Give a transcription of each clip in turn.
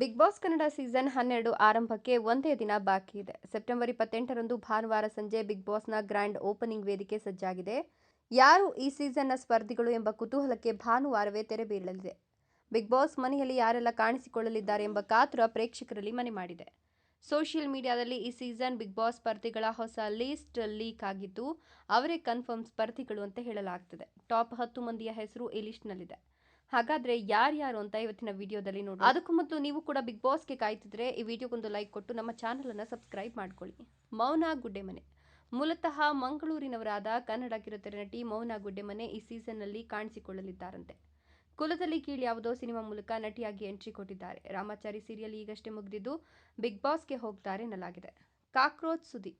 Big boss Kannada season ಹನ್ನೆರಡು ಆರಂಭಕ್ಕೆ ಒಂದೇ ದಿನ ಬಾಕಿ ಇದೆ. ಸೆಪ್ಟೆಂಬರ್ ಇಪ್ಪತ್ತೆಂಟರಂದು ಭಾನುವಾರ ಸಂಜೆ ಬಿಗ್ ಬಾಸ್ನ ಗ್ರ್ಯಾಂಡ್ ಓಪನಿಂಗ್ ವೇದಿಕೆ ಸಜ್ಜಾಗಿದೆ. ಯಾರು ಈ ಸೀಸನ್ನ ಸ್ಪರ್ಧಿಗಳು ಎಂಬ ಕುತೂಹಲಕ್ಕೆ ಭಾನುವಾರವೇ ತೆರೆ ಬೀಳಲಿದೆ. ಬಿಗ್ ಬಾಸ್ ಮನೆಯಲ್ಲಿ ಯಾರೆಲ್ಲ ಕಾಣಿಸಿಕೊಳ್ಳಲಿದ್ದಾರೆ ಎಂಬ ಕಾತುರ ಪ್ರೇಕ್ಷಕರಲ್ಲಿ ಮನೆ ಮಾಡಿದೆ. ಸೋಷಿಯಲ್ ಮೀಡಿಯಾದಲ್ಲಿ ಈ ಸೀಸನ್ ಬಿಗ್ ಬಾಸ್ ಸ್ಪರ್ಧಿಗಳ ಹೊಸ ಲೀಸ್ಟ್ ಲೀಕ್ ಆಗಿದ್ದು, ಅವರೇ ಕನ್ಫರ್ಮ್ ಸ್ಪರ್ಧಿಗಳು ಅಂತ ಹೇಳಲಾಗ್ತಿದೆ. ಟಾಪ್ ಹತ್ತು ಮಂದಿಯ ಹೆಸರು ಈ ಲಿಸ್ಟ್ನಲ್ಲಿದೆ. ಹಾಗಾದ್ರೆ ಯಾರ್ಯಾರು ಅಂತ ಇವತ್ತಿನ ವಿಡಿಯೋದಲ್ಲಿ ನೋಡಿ ಅದಕ್ಕೂ ಮೊದಲು ನೀವು ಕೂಡ ಬಿಗ್ ಬಾಸ್ಗೆ ಕಾಯ್ತಿದ್ರೆ ಈ ವಿಡಿಯೋಗೊಂದು ಲೈಕ್ ಕೊಟ್ಟು ನಮ್ಮ ಚಾನಲ್ ಅನ್ನ ಸಬ್ಸ್ಕ್ರೈಬ್ ಮಾಡ್ಕೊಳ್ಳಿ. ಮೌನ ಗುಡ್ಡೆಮನೆ. ಮೂಲತಃ ಮಂಗಳೂರಿನವರಾದ ಕನ್ನಡ ಕಿರುತೆರೆ ನಟಿ ಮೌನ ಗುಡ್ಡೆಮನೆ ಈ ಸೀಸನ್ನಲ್ಲಿ ಕಾಣಿಸಿಕೊಳ್ಳಲಿದ್ದಾರಂತೆ. ಕುಲದಲ್ಲಿ ಕೀಳು ಯಾವುದೋ ಸಿನಿಮಾ ಮೂಲಕ ನಟಿಯಾಗಿ ಎಂಟ್ರಿ ಕೊಟ್ಟಿದ್ದಾರೆ. ರಾಮಾಚಾರಿ ಸೀರಿಯಲ್ ಈಗಷ್ಟೇ ಮುಗಿದಿದ್ದು ಬಿಗ್ ಬಾಸ್ಗೆ ಹೋಗ್ತಾರೆ ಎನ್ನಲಾಗಿದೆ. ಕಾಕ್ರೋಚ್ ಸುದಿ.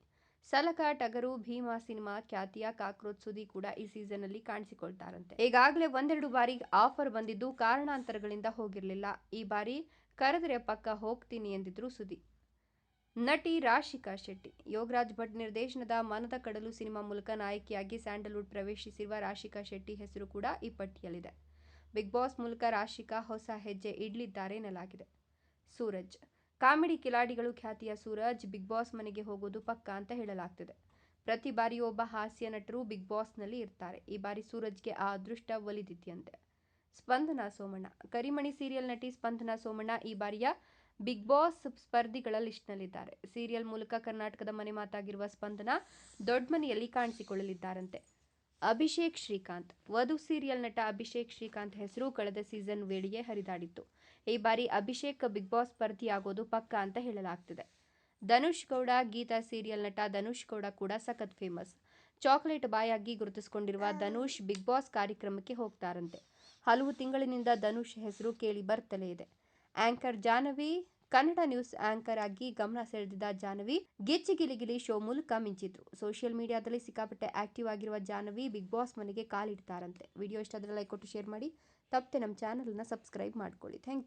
ಸಲಕ ಟಗರು ಭೀಮಾ ಸಿನಿಮಾ ಖ್ಯಾತಿಯ ಕಾಕ್ರೋಚ್ ಸುದಿ ಕೂಡ ಈ ಸೀಸನ್ ಅಲ್ಲಿ ಕಾಣಿಸಿಕೊಳ್ತಾರಂತೆ. ಈಗಾಗಲೇ ಒಂದೆರಡು ಬಾರಿ ಆಫರ್ ಬಂದಿದ್ದು ಕಾರಣಾಂತರಗಳಿಂದ ಹೋಗಿರಲಿಲ್ಲ. ಈ ಬಾರಿ ಕರೆದರೆ ಪಕ್ಕ ಹೋಗ್ತೀನಿ ಎಂದಿದ್ರು ಸುದಿ. ನಟಿ ರಾಶಿಕಾ ಶೆಟ್ಟಿ, ಯೋಗರಾಜ್ ಭಟ್ ನಿರ್ದೇಶನದ ಮನದ ಕಡಲು ಸಿನಿಮಾ ಮೂಲಕ ನಾಯಕಿಯಾಗಿ ಸ್ಯಾಂಡಲ್ವುಡ್ ಪ್ರವೇಶಿಸಿರುವ ರಾಶಿಕಾ ಶೆಟ್ಟಿ ಹೆಸರು ಕೂಡ ಈ ಪಟ್ಟಿಯಲ್ಲಿದೆ. ಬಿಗ್ ಬಾಸ್ ಮೂಲಕ ರಾಶಿಕಾ ಹೊಸ ಹೆಜ್ಜೆ ಇಡ್ಲಿದ್ದಾರೆ ಎನ್ನಲಾಗಿದೆ. ಸೂರಜ್ ಕಾಮಿಡಿ ಕಿಲಾಡಿಗಳು ಖ್ಯಾತಿಯ ಸೂರಜ್ ಬಿಗ್ ಬಾಸ್ ಮನೆಗೆ ಹೋಗೋದು ಪಕ್ಕ ಅಂತ ಹೇಳಲಾಗ್ತಿದೆ. ಪ್ರತಿ ಬಾರಿ ಒಬ್ಬ ಹಾಸ್ಯ ನಟರು ಬಿಗ್ ಬಾಸ್ನಲ್ಲಿ ಇರ್ತಾರೆ. ಈ ಬಾರಿ ಸೂರಜ್ಗೆ ಆ ಅದೃಷ್ಟ ಒಲಿದಿದೆಯಂತೆ ಸ್ಪಂದನ ಸೋಮಣ್ಣ. ಕರಿಮಣಿ ಸೀರಿಯಲ್ ನಟಿ ಸ್ಪಂದನ ಸೋಮಣ್ಣ ಈ ಬಾರಿಯ ಬಿಗ್ ಬಾಸ್ ಸ್ಪರ್ಧಿಗಳ ಲಿಸ್ಟ್ನಲ್ಲಿದ್ದಾರೆ. ಸೀರಿಯಲ್ ಮೂಲಕ ಕರ್ನಾಟಕದ ಮನೆ ಮಾತಾಗಿರುವ ಸ್ಪಂದನ ದೊಡ್ಡ ಮನೆಯಲ್ಲಿ ಕಾಣಿಸಿಕೊಳ್ಳಲಿದ್ದಾರಂತೆ. ಅಭಿಷೇಕ್ ಶ್ರೀಕಾಂತ್, ವಧು ಸೀರಿಯಲ್ ನಟ ಅಭಿಷೇಕ್ ಶ್ರೀಕಾಂತ್ ಹೆಸರು ಕಳೆದ ಸೀಸನ್ ವೇಳೆಯೇ ಹರಿದಾಡಿತ್ತು. ಈ ಬಾರಿ ಅಭಿಷೇಕ್ ಬಿಗ್ ಬಾಸ್ ಸ್ಪರ್ಧಿಯಾಗೋದು ಪಕ್ಕ ಅಂತ ಹೇಳಲಾಗ್ತಿದೆ. ಧನುಷ್ ಗೌಡ ಗೀತಾ ಸೀರಿಯಲ್ ನಟ ಧನುಷ್ ಗೌಡ ಕೂಡ ಸಖತ್ ಫೇಮಸ್. ಚಾಕ್ಲೇಟ್ ಬಾಯ್ ಆಗಿ ಗುರುತಿಸಿಕೊಂಡಿರುವ ಧನುಷ್ ಬಿಗ್ ಬಾಸ್ ಕಾರ್ಯಕ್ರಮಕ್ಕೆ ಹೋಗ್ತಾರಂತೆ. ಹಲವು ತಿಂಗಳಿನಿಂದ ಧನುಷ್ ಹೆಸರು ಕೇಳಿ ಬರ್ತಲೇ ಇದೆ. Anchor Jahnavi Kannada news anchor ಆಗಿ ಗಮನ ಸೆಳೆದಿದ್ದ ಜಾಹ್ನವಿ ಗಿಲಿಗಿಲಿ ಶೋ ಮೂಲಕ ಮಿಂಚಿದ್ರು ಸೋಷಿಯಲ್ ಮೀಡಿಯಾದಲ್ಲಿ ಸಿಕ್ಕಾಪಟ್ಟೆ ಆಕ್ಟಿವ್ ಆಗಿರುವ ಜಾಹ್ನವಿ, ಬಿಗ್ ಬಾಸ್ ಮನೆಗೆ ಕಾಲಿಡ್ತಾರಂತೆ. ವಿಡಿಯೋ ಇಷ್ಟ ಲೈಕ್ ಕೊಟ್ಟು ಶೇರ್ ಮಾಡಿ. ತಪ್ಪದೆ ನಮ್ಮ ಚಾನಲ್ನ ಸಬ್ಸ್ಕ್ರೈಬ್ ಮಾಡ್ಕೊಳ್ಳಿ. Thank you.